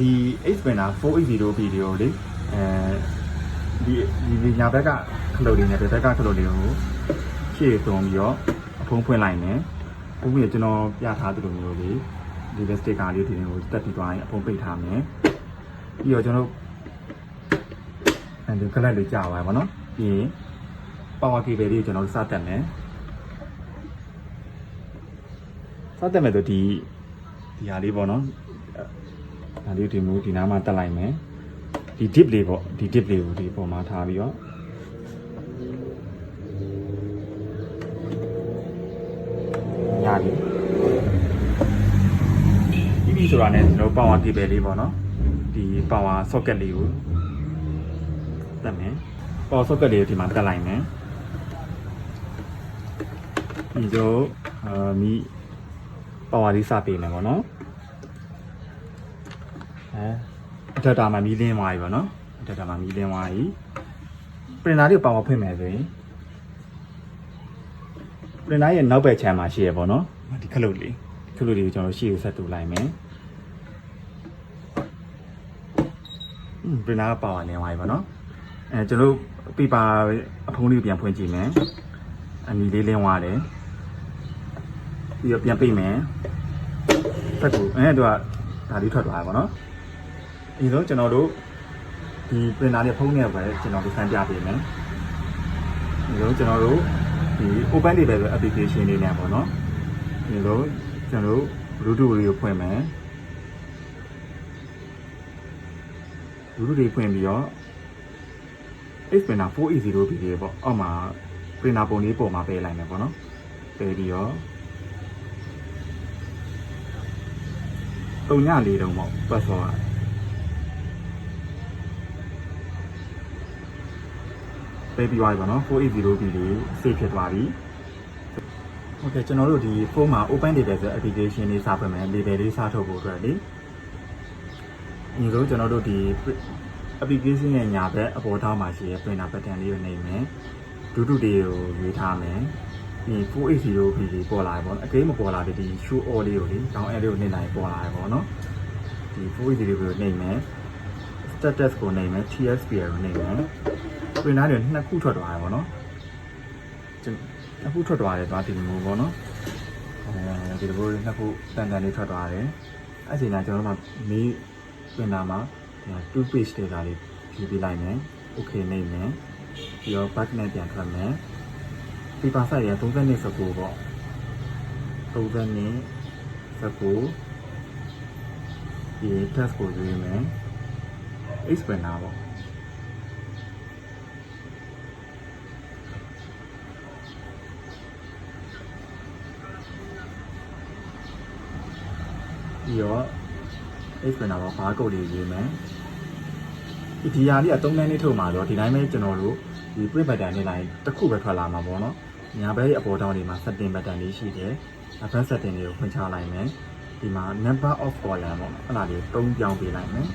ဒီ X Spinner 480 video လေအဲဒီဒီညာဘက်ကခလုတ်လေးနဲ့ဒီဘက်ကခလုတ်လေးကိုရှေ့သွန်းပြီးတော့အဖုံးဖွင့်လိုက်မယ်။အခုပြီးကျွန်တော်ပြထားသလိုမျိုးလေးဒီဘက်စတစ်ကာလေးဒီတွေကိုတက်ပြီးသွားရင်အဖုံးပိတ်ထားမယ်။ပြီးတော့ကျွန်တော်အဲဒီကလပ်လေးကြာသွားပါတော့။ပြီးရင် power cable လေးကိုကျွန်တော်စတက်မယ်။စတက်မယ်ဆိုဒီဒီဟာလေးပေါ့နော်။ ဒါလေးဒီမျိုးဒီနားမှာတက်လိုက်မယ်။ဒီ dip လေးပေါ့ဒီ dip လေးကိုဒီပုံမှာထားပြီးတော့ညာပြီဒီပြီဆိုတာနဲ့ကျွန်တော် power cable လေးပေါ့နော်ဒီ power socket လေးကိုတက်မယ် power socket လေးကိုဒီမှာတက်လိုက်မယ်ဒီတော့အာမီ power လေးစပေးမယ်ပေါ့နော် အဲအထက်တာမှာမီးလင်းသွားပြီပေါ့နော်အထက်တာမှာမီးလင်းသွားပြီပရင်တာလေးကို power ဖွင့်မယ်ဆိုရင်ပရင်တာရဲ့နောက်ဘက်ခြမ်းမှာရှိရပေါ့နော်ဒီခလုတ်လေးခလုတ်လေးကိုကျွန်တော်ရှေ့ကိုဆက်တူလိုက်မယ်อืมပရင်တာက power လင်းသွားပြီပေါ့နော်အဲကျွန်တော်ပြပါအဖုံးလေးကိုပြန်ဖွင့်ကြည့်မယ်အမီလေးလင်းသွားတယ်ပြီးတော့ပြန်ပိတ်မယ်ဖက်ကိုအဲသူကဒါလေးထွက်သွားတယ်ပေါ့နော် ဒီတော့ကျွန်တော်တို့ဒီ printer နဲ့ဖုန်းနဲ့ပဲကျွန်တော်ဒီဆန်းပြပေးမယ်ဒီတော့ကျွန်တော်တို့ဒီ open level application လေးနဲ့ပေါ့နော်ဒီတော့ကျွန်တော်တို့ Bluetooth လေးကိုဖွင့်မယ် Bluetooth လေးဖွင့်ပြီးတော့ X printer 480 PD ပေါ့အောက်မှာ printer ပုံလေးပုံမှာပေးလိုက်မယ်ပေါ့နော်ပေးပြီးတော့တုံညလေးတုံးပေါ့ပတ်စောက ပေးပြီးသွားပြီပေါ့နော် 480B လေးစေဖြစ်သွားပြီโอเคကျွန်တော်တို့ဒီဖုန်းမှာ open data ဆို application လေးစဖွင့်မယ် level လေးစထုတ်ဖို့အတွက်လေဒီလိုကျွန်တော်တို့ဒီ application ရဲ့ညာဘက်အပေါ်ထောက်မှာရှိတဲ့ printer pattern လေးကိုနှိပ်မယ်ဒုတုတွေကိုရွေးထားမယ်ဒီ480 PD ပေါ်လာပြီပေါ့နော်အကိမ်းမပေါ်လာတဲ့ဒီ show all လေးကိုလေ down arrow ကိုနှိပ်လိုက်ပေါ်လာပြီပေါ့နော်ဒီ 480 ကိုနှိပ်မယ် status ကိုနှိပ်မယ် TSP ကိုနှိပ်မယ် printer တွေနှစ်ခုထွက်သွားတယ်ပေါ့နော်ကျွန်နှစ်ခုထွက်သွားတယ်သွားဒီလိုမျိုးပေါ့နော်အဲဒီလိုမျိုးနှစ်ခုတန်တန်လေးထွက်သွားတယ်အဲ့ဒီကကျွန်တော်တို့ကမီး printer မှာဒီ2 page data လေးဖြည့်ပေးလိုက်မယ် okay နှိပ်မယ်ပြီးတော့ back နဲ့ပြန်ထွက်မယ် paper size ရ30နှစ်19ပေါ့30နှစ်19ဒီ test ကိုရွေးမယ် expander ပေါ့ပြီး ပြီးတော့ explainer ဘာကုတ်တွေရေးမယ်ဒီဒီယာလေးက၃နန်းလေးထုတ်မှာတော့ဒီတိုင်းပဲကျွန်တော်တို့ဒီ print pattern နဲ့လိုက်တစ်ခုပဲထွက်လာမှာပေါ့နော်ညာဘက်ရဲ့အပေါ်တောင်းတွေမှာ setting pattern လေးရှိတယ် advanced setting တွေကိုဖွင့်ချလိုက်မယ်ဒီမှာ number of column ပေါ့နော်အဲ့ဒါလေး၃ပြောင်းပေးလိုက်မယ်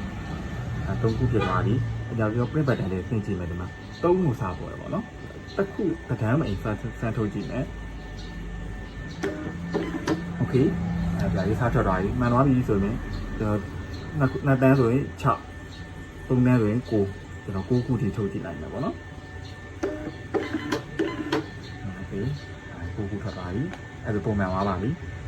အဲ၃ခုပြသွားပြီအကြောင်းပြော print pattern လေးဆင်ကြည့်မယ်ဒီမှာ၃ခုစာပေါ်တယ်ပေါ့နော်တစ်ခုပဒံမအိမ်ဆန်ထုတ်ကြည့်မယ် okay ဒါလေးစားထွက်သွားပြီမှန်သွားပြီဆိုရင်ကျွန်တော်နှစ်ခုနှစ်တန်းဆိုရင်6သုံးတန်းဆိုရင်9ကျွန်တော်9ခုထိထုတ်ကြည့်လိုက်မယ်ပေါ့နော်โอเคအဲ9ခုထွက်သွားပြီအဲဒါပုံမှန်သွားပါပြီ